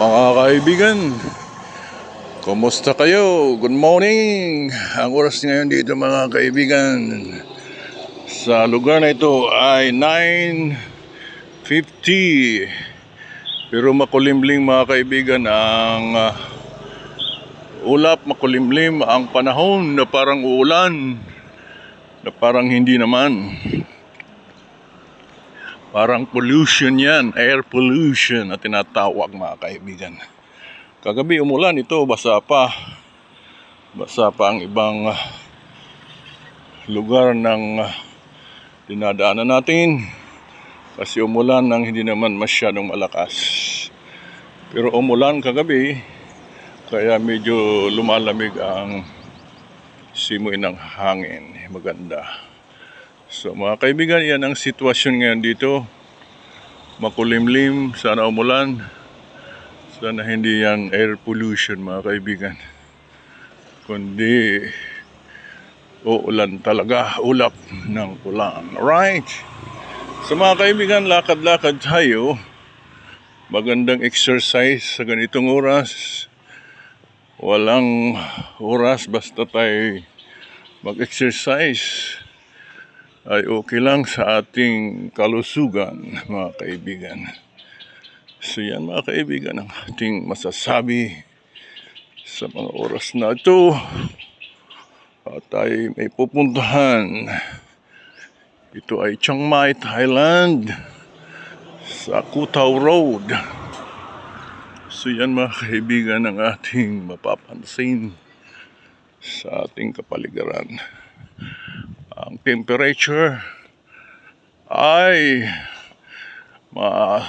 Mga kaibigan, kumusta kayo? Good morning! Ang oras ngayon dito mga kaibigan sa lugar na ito ay 9.50 pero makulimlim mga kaibigan ang ah, ulap, makulimlim ang panahon na parang uulan na parang hindi naman. Parang pollution yan, air pollution na tinatawag mga kaibigan. Kagabi umulan ito, basa pa. Basa pa ang ibang ah, lugar ng ah, dinadaanan natin. Kasi umulan nang hindi naman masyadong malakas. Pero umulan kagabi, kaya medyo lumalamig ang simoy ng hangin. Maganda. So mga kaibigan, yan ang sitwasyon ngayon dito. Makulimlim, sana umulan. Sana hindi yan air pollution mga kaibigan. Kundi uulan talaga, ulap ng ulan. Alright? So mga kaibigan, lakad-lakad tayo. Magandang exercise sa ganitong oras. Walang oras basta tayo mag-exercise ay okay lang sa ating kalusugan, mga kaibigan. So yan mga kaibigan ang ating masasabi sa mga oras na ito. At tayo may pupuntahan. Ito ay Chiang Mai, Thailand sa Kutao Road. So yan mga kaibigan ang ating mapapansin sa ating kapaligiran temperature ay ma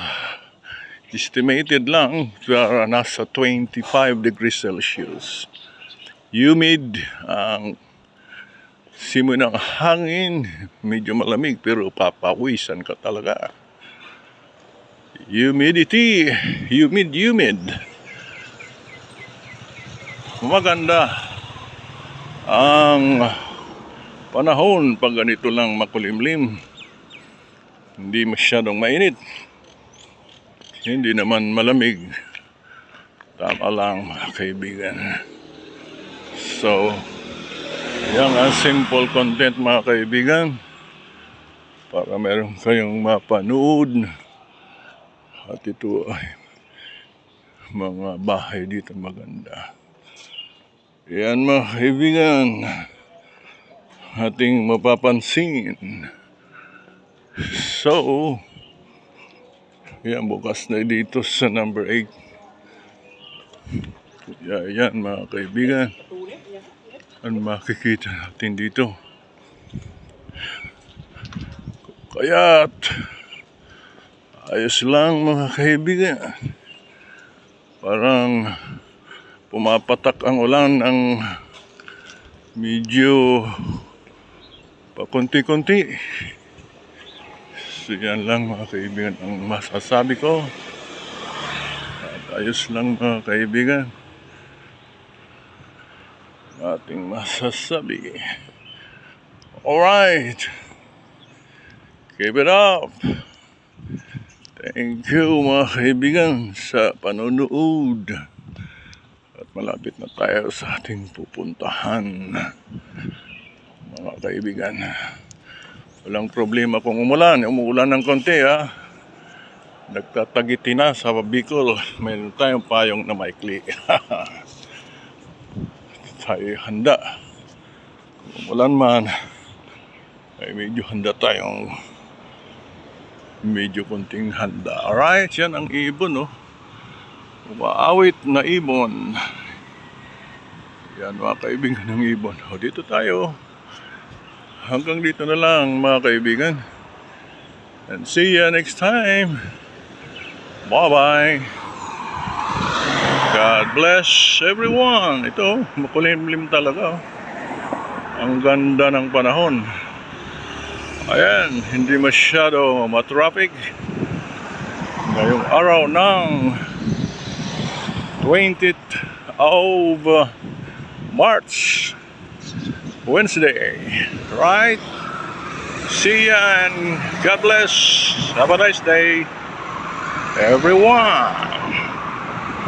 estimated lang na nasa 25 degrees Celsius. Humid ang simoy ng hangin, medyo malamig pero papawisan ka talaga. Humidity, humid, humid. Maganda ang panahon pag ganito lang makulimlim. Hindi masyadong mainit. Hindi naman malamig. Tama lang mga kaibigan. So, yan ang simple content mga kaibigan. Para meron kayong mapanood. At ito ay mga bahay dito maganda. Yan mga kaibigan ating mapapansin. So, yan bukas na dito sa number 8. Kaya yan mga kaibigan. Ang makikita natin dito. Kaya't ayos lang mga kaibigan. Parang pumapatak ang ulan ng medyo pakunti-kunti. So yan lang mga kaibigan ang masasabi ko. At ayos lang mga kaibigan. Ating masasabi. Alright. Keep it up. Thank you mga kaibigan sa panonood. At malapit na tayo sa ating pupuntahan mga kaibigan. Walang problema kung umulan. Umuulan ng konti ha. Nagtatagiti na sa Bicol. Mayroon tayong payong na maikli. tayo handa. Kung umulan man, ay medyo handa tayong medyo konting handa. Alright, yan ang ibon, no? Umaawit na ibon. Yan mga kaibigan ng ibon. O, dito tayo. Hanggang dito na lang mga kaibigan. And see ya next time. Bye-bye. God bless everyone. Ito, makulimlim talaga. Ang ganda ng panahon. Ayan, hindi masyado matraffic. Ngayong araw ng 20th of March, Wednesday. Right? See ya and God bless. Have a nice day, everyone.